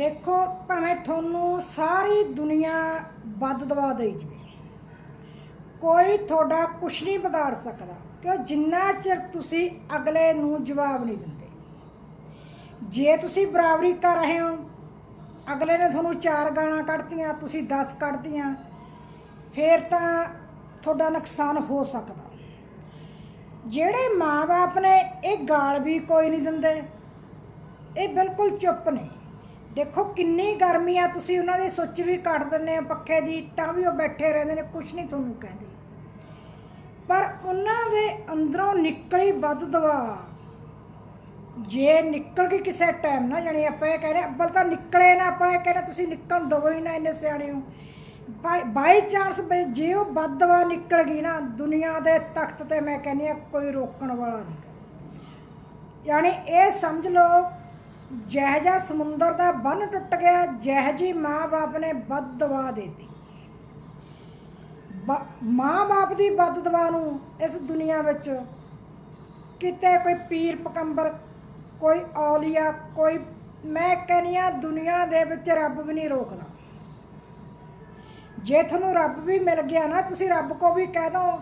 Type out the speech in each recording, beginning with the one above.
ਦੇਖੋ ਭਾਵੇਂ ਤੁਹਾਨੂੰ ਸਾਰੀ ਦੁਨੀਆ ਵੱਧ ਦਵਾ ਦੇਈ ਜੀ ਕੋਈ ਤੁਹਾਡਾ ਕੁਛ ਨਹੀਂ ਵਿਗਾੜ ਸਕਦਾ, ਕਿਉਂ ਜਿੰਨਾ ਚਿਰ ਤੁਸੀਂ ਅਗਲੇ ਨੂੰ ਜਵਾਬ ਨਹੀਂ ਦਿੰਦੇ। ਜੇ ਤੁਸੀਂ ਬਰਾਬਰੀ ਕਰ ਰਹੇ ਹੋ, ਅਗਲੇ ਨੇ ਤੁਹਾਨੂੰ ਚਾਰ ਗਾਲਾਂ ਕੱਢਤੀਆਂ, ਤੁਸੀਂ 10 ਕੱਢਤੀਆਂ, ਫੇਰ ਤਾਂ ਤੁਹਾਡਾ ਨੁਕਸਾਨ ਹੋ ਸਕਦਾ। ਜਿਹੜੇ ਮਾਪੇ ਨੇ ਇਹ ਗਾਲ ਵੀ ਕੋਈ ਨਹੀਂ ਦਿੰਦੇ, ਇਹ ਬਿਲਕੁਲ ਚੁੱਪ ਨੇ। ਦੇਖੋ ਕਿੰਨੀ ਗਰਮੀ ਆ, ਤੁਸੀਂ ਉਹਨਾਂ ਦੀ ਸੁੱਚ ਵੀ ਕੱਟ ਦਿੰਦੇ ਆ ਪੱਖੇ ਦੀ, ਤਾਂ ਵੀ ਉਹ ਬੈਠੇ ਰਹਿੰਦੇ ਨੇ ਕੁਝ ਨਹੀਂ ਤੁਹਾਨੂੰ ਕਹਿੰਦੇ। ਪਰ ਉਹਨਾਂ ਦੇ ਅੰਦਰੋਂ ਨਿਕਲੀ ਵੱਧ ਦਵਾ। ਜੇ ਨਿਕਲ ਗਈ ਕਿਸੇ ਟਾਈਮ ਨਾ, ਜਾਣੀ ਆਪਾਂ ਇਹ ਕਹਿੰਦੇ ਅੱਬਲ ਤਾਂ ਨਿਕਲੇ ਨਾ, ਆਪਾਂ ਇਹ ਕਹਿੰਦੇ ਤੁਸੀਂ ਨਿਕਲਣ ਦਵੋ ਹੀ ਨਾ ਇੰਨੇ ਸਿਆਣੇ ਹੋ। ਬਾਈ ਚਾਂਸ ਜੇ ਉਹ ਵੱਧ ਦਵਾ ਨਿਕਲ ਗਈ ਨਾ, ਦੁਨੀਆ ਦੇ ਤਖਤ ਤੇ ਮੈਂ ਕਹਿੰਦੀ ਆ ਕੋਈ ਰੋਕਣ ਵਾਲਾ ਨਹੀਂ। ਯਾਨੀ ਇਹ ਸਮਝ ਲਓ ਜਿਹੋ ਜਿਹਾ ਸਮੁੰਦਰ ਦਾ ਬੰਨ ਟੁੱਟ ਗਿਆ, ਜਿਹੋ ਜੀ ਮਾਂ-ਬਾਪ ਨੇ ਵੱਧ ਦਵਾ ਦੇਤੀ। ਮਾਂ-ਬਾਪ ਦੀ ਵੱਧ ਦਵਾ ਨੂੰ ਇਸ ਦੁਨੀਆ ਵਿੱਚ ਕਿਤੇ ਕੋਈ ਪੀਰ ਪਕੰਬਰ, ਕੋਈ ਔਲੀਆ, ਕੋਈ, ਮੈਂ ਕਹਿੰਦੀ ਹਾਂ ਦੁਨੀਆ ਦੇ ਵਿੱਚ ਰੱਬ ਵੀ ਨਹੀਂ ਰੋਕਦਾ। ਜੇ ਤੁਹਾਨੂੰ ਰੱਬ ਵੀ ਮਿਲ ਗਿਆ ਨਾ, ਤੁਸੀਂ ਰੱਬ ਕੋ ਵੀ ਕਹਿ ਦੋ,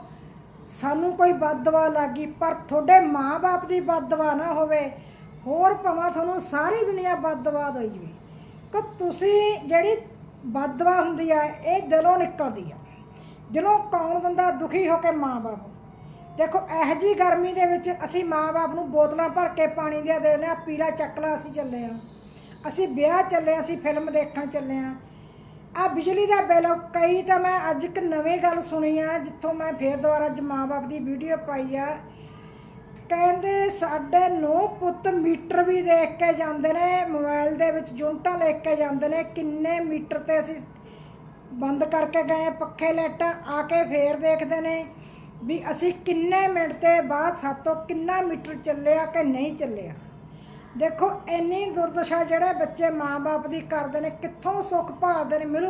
ਸਾਨੂੰ ਕੋਈ ਬਦਦਵਾ ਲੱਗੀ, ਪਰ ਤੁਹਾਡੇ ਮਾਂ-ਬਾਪ ਦੀ ਬਦਦਵਾ ਨਾ ਹੋਵੇ ਹੋਰ ਭਾਵੇਂ ਤੁਹਾਨੂੰ ਸਾਰੀ ਦੁਨੀਆ ਬਦਦਵਾ ਦੇਈ ਜਵੇ ਕਿ ਤੁਸੀਂ ਜਿਹੜੀ ਬਦਦਵਾ ਹੁੰਦੀ ਆ, ਇਹ ਦਿਲੋਂ ਨਿਕਲਦੀ ਆ। ਦਿਲੋਂ ਕੌਣ ਬੰਦਾ ਦੁਖੀ ਹੋ ਕੇ ਮਾਂ-ਬਾਪ? ਦੇਖੋ, ਇਹ ਜੀ ਗਰਮੀ ਦੇ ਵਿੱਚ ਅਸੀਂ ਮਾਂ-ਬਾਪ ਨੂੰ ਬੋਤਲਾਂ ਭਰ ਕੇ ਪਾਣੀ ਦੀਆਂ ਦੇ ਦਿੰਦੇ ਆ ਪੀਲਾ ਚੱਕਲਾ ਅਸੀਂ ਚੱਲੇ ਆ ਅਸੀਂ ਵਿਆਹ ਚੱਲੇ ਆ ਅਸੀਂ ਫਿਲਮ ਦੇਖਣ ਚੱਲੇ ਆ ਆ ਬਿਜਲੀ ਦਾ ਬਿੱਲ, ਕਈ ਤਾਂ ਮੈਂ ਅੱਜ ਇੱਕ ਨਵੀਂ ਗੱਲ ਸੁਣੀ ਆ, ਜਿੱਥੋਂ ਮੈਂ ਫੇਰ ਦੁਬਾਰਾ ਅੱਜ ਮਾਂ-ਬਾਪ ਦੀ ਵੀਡੀਓ ਪਾਈ ਆ। ਕਹਿੰਦੇ ਸਾਡੇ ਨੂੰ ਪੁੱਤ ਮੀਟਰ ਵੀ ਦੇਖ ਕੇ ਜਾਂਦੇ ਨੇ, ਮੋਬਾਈਲ ਦੇ ਵਿੱਚ ਜੁੰਟਾਂ ਲੈ ਕੇ ਜਾਂਦੇ ਨੇ, ਕਿੰਨੇ ਮੀਟਰ ਤੇ ਅਸੀਂ ਬੰਦ ਕਰਕੇ ਗਏ ਪੱਖੇ ਲਾਈਟਾਂ, ਆ ਕੇ ਫੇਰ ਦੇਖਦੇ ਨੇ ਵੀ ਅਸੀਂ ਕਿੰਨੇ ਮਿੰਟ ਤੇ ਬਾਅਦ ਸਾਤੋਂ ਕਿੰਨਾ ਮੀਟਰ ਚੱਲਿਆ ਕਿ ਨਹੀਂ ਚੱਲਿਆ। ਦੇਖੋ, ਇੰਨੀ ਦੁਰਦਸ਼ਾ ਜਿਹੜੇ ਬੱਚੇ ਮਾਂ-ਬਾਪ ਦੀ ਕਰਦੇ ਨੇ, ਕਿੱਥੋਂ ਸੁੱਖ ਭਾਲਦੇ ਨੇ, ਮਿਲੂ